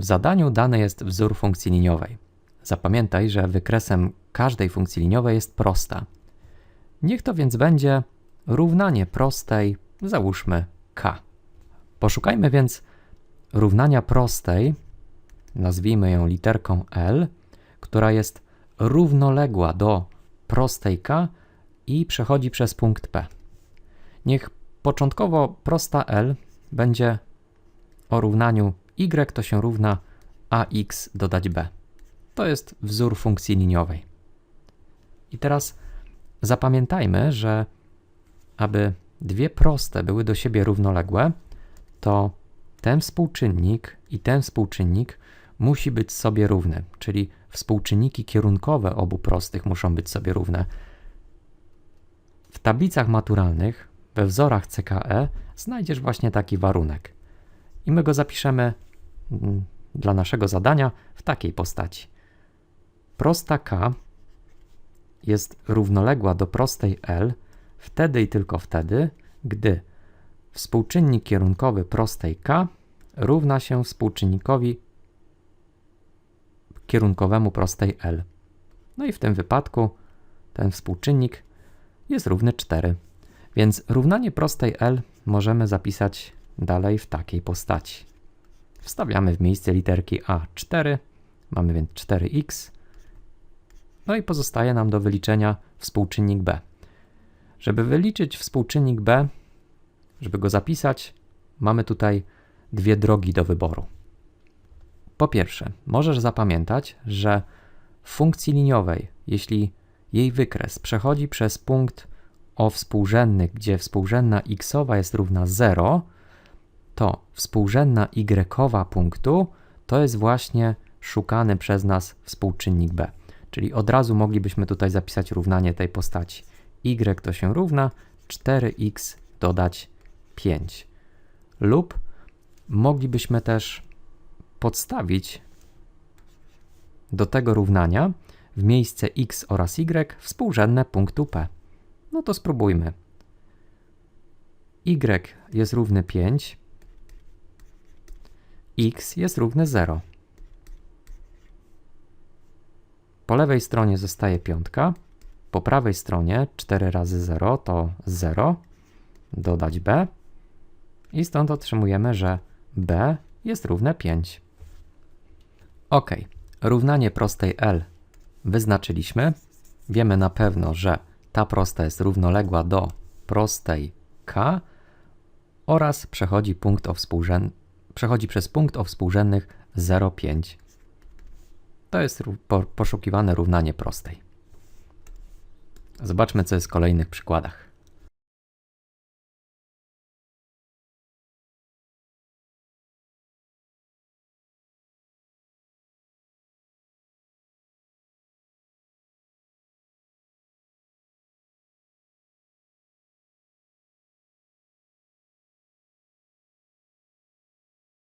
W zadaniu dany jest wzór funkcji liniowej. Zapamiętaj, że wykresem każdej funkcji liniowej jest prosta. Niech to więc będzie równanie prostej, załóżmy k. Poszukajmy więc równania prostej, nazwijmy ją literką L, która jest równoległa do prostej k i przechodzi przez punkt P. Niech początkowo prosta L będzie o równaniu y to się równa ax dodać b. To jest wzór funkcji liniowej. I teraz zapamiętajmy, że aby dwie proste były do siebie równoległe, to ten współczynnik i ten współczynnik musi być sobie równy, czyli współczynniki kierunkowe obu prostych muszą być sobie równe. W tablicach maturalnych, we wzorach CKE znajdziesz właśnie taki warunek. I my go zapiszemy dla naszego zadania w takiej postaci. Prosta K jest równoległa do prostej L wtedy i tylko wtedy, gdy współczynnik kierunkowy prostej K równa się współczynnikowi kierunkowemu prostej L. No i w tym wypadku ten współczynnik jest równy 4. Więc równanie prostej L możemy zapisać dalej w takiej postaci. Wstawiamy w miejsce literki A4, mamy więc 4x, no i pozostaje nam do wyliczenia współczynnik b. Żeby wyliczyć współczynnik b, żeby go zapisać, mamy tutaj dwie drogi do wyboru. Po pierwsze, możesz zapamiętać, że w funkcji liniowej, jeśli jej wykres przechodzi przez punkt o współrzędnych, gdzie współrzędna xowa jest równa 0, to współrzędna y punktu to jest właśnie szukany przez nas współczynnik b. Czyli od razu moglibyśmy tutaj zapisać równanie tej postaci. y to się równa 4x dodać 5. Lub moglibyśmy też podstawić do tego równania w miejsce x oraz y współrzędne punktu p. No to spróbujmy. y jest równy 5, x jest równy 0. Po lewej stronie zostaje piątka, po prawej stronie 4 razy 0 to 0, dodać b i stąd otrzymujemy, że b jest równe 5. Ok, równanie prostej L wyznaczyliśmy. Wiemy na pewno, że ta prosta jest równoległa do prostej K oraz przechodzi, punkt o współrzęd... przechodzi przez punkt o współrzędnych 0,5. To jest poszukiwane równanie prostej. Zobaczmy, co jest w kolejnych przykładach.